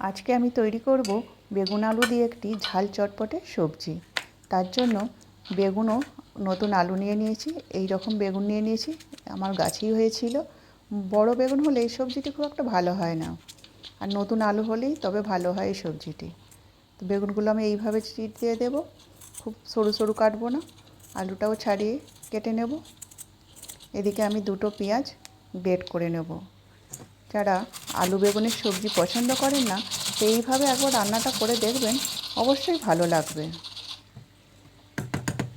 আজকে আমি তৈরি করব বেগুন আলু দিয়ে একটি ঝাল চটপটে সবজি। তার জন্য বেগুনও নতুন আলু নিয়ে নিয়েছি এই রকম বেগুন নিয়ে নিয়েছি, আমার গাছেই হয়েছিল। বড় বেগুন হলে এই সবজিটি খুব একটা ভালো হয় না, আর নতুন আলু হলেই তবে ভালো হয় এই সবজিটি। তো বেগুনগুলো আমি এইভাবে দিয়ে দেবো, খুব সরু সরু কাটবো না, আলুটাও ছাড়িয়ে কেটে নেব। এদিকে আমি দুটো পেঁয়াজ গ্রেট করে নেব। যারা আলু বেগুনের সবজি পছন্দ করেন না তো এইভাবে একবার রান্নাটা করে দেখবেন, অবশ্যই ভালো লাগবে।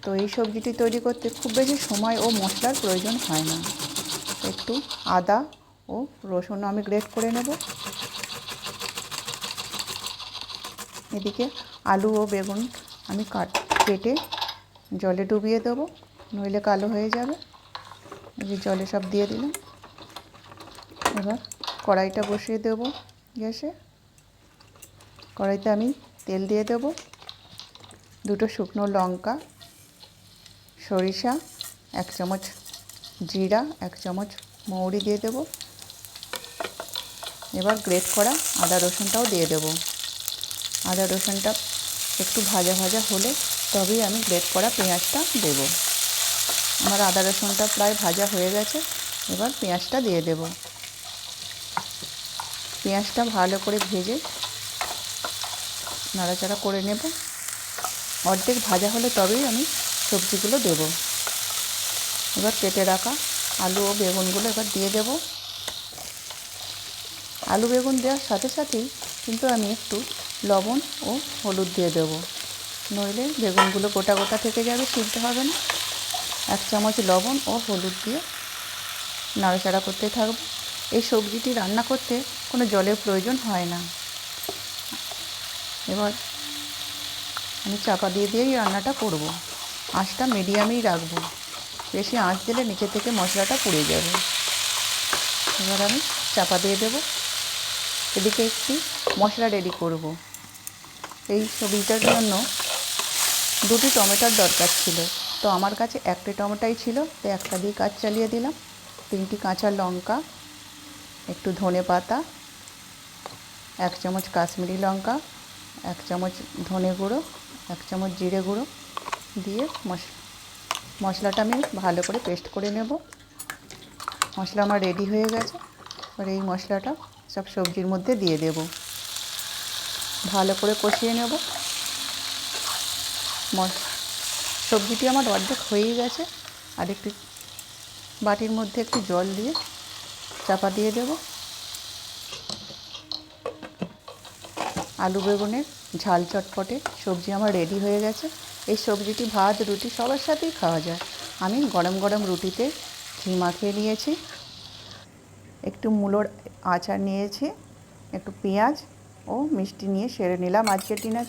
তো এই সবজিটি তৈরি করতে খুব বেশি সময় ও মশলার প্রয়োজন হয় না। একটু আদা ও রসুন আমি গ্রেট করে নেব। এদিকে আলু ও বেগুন আমি কাট, কেটে জলে ডুবিয়ে দেবো, নইলে কালো হয়ে যাবে। এই জলে সব দিয়ে দিলাম। এবার কড়াইটা বসিয়ে দেবো গ্যাসে। কড়াইতে আমি তেল দিয়ে দেব। দুটো শুকনো লঙ্কা, সরিষা, এক চামচ জিরা, এক চামচ মৌরি দিয়ে দেব। এবার গ্রেট করা আদা রসুনটাও দিয়ে দেব। আদা রসুনটা একটু ভাজা ভাজা হলে তবেই আমি গ্রেট করা পেঁয়াজটা দেব। আমার আদা রসুনটা প্রায় ভাজা হয়ে গেছে, এবার পেঁয়াজটা দিয়ে দেব। পেঁয়াজটা ভালো করে ভেজে নাড়াচাড়া করে নেব। অর্ধেক ভাজা হলে তবেই আমি সবজিগুলো দেব। এবার কেটে রাখা আলু ও বেগুনগুলো এবার দিয়ে দেব। আলু বেগুন দেওয়ার সাথে সাথেই কিন্তু আমি একটু লবণ ও হলুদ দিয়ে দেবো। নইলে বেগুনগুলো গোটা গোটা থেকে যাবে, সিদ্ধ হবে না। এক চামচ লবণ ও হলুদ দিয়ে নাড়াচাড়া করতে থাকব। এই সবজিটি রান্না করতে কোনো জলের প্রয়োজন হয় না। এবার আমি চাপা দিয়ে দিয়েই রান্নাটা করব। আঁচটা মিডিয়ামেই রাখব। বেশি আঁচ দিলে নিচে থেকে মশলাটা পুড়ে যাবে। এবার আমি চাপা দিয়ে দেবো। এদিকে একটি মশলা রেডি করব। এই সবজিটার জন্য দুটি টমেটোর দরকার ছিল। তো আমার কাছে একটি টমেটোই ছিল। তো একটা দিয়ে কাজ চালিয়ে দিলাম। তিনটি কাঁচা লঙ্কা একটু ধনে পাতা, এক চামচ কাশ্মীরি লঙ্কা, এক চামচ ধনে গুঁড়ো, এক চামচ জিরে গুঁড়ো দিয়ে মশ, মশলাটা আমি ভালো করে পেস্ট করে নেব। মশলা আমার রেডি হয়ে গেছে। এবার এই মশলাটা সব সবজির মধ্যে দিয়ে দেব। ভালো করে কষিয়ে নেব। সবজিটি আমার অর্ধেক হয়েই গেছে। আর একটু বাটির মধ্যে একটু জল দিয়ে চাপা দিয়ে দেব। আলু বেগুনের ঝাল চটপটে। সবজি আমার রেডি হয়ে গেছে। এই সবজিটি ভাত, রুটি সবার সাথেই খাওয়া যায়। আমি গরম গরম রুটিতে ঘি মাখিয়ে নিয়েছি। একটু মূলোর আচার নিয়েছি, একটু পেঁয়াজ ও মিষ্টি নিয়ে সেরে নিলাম আজকের দিনের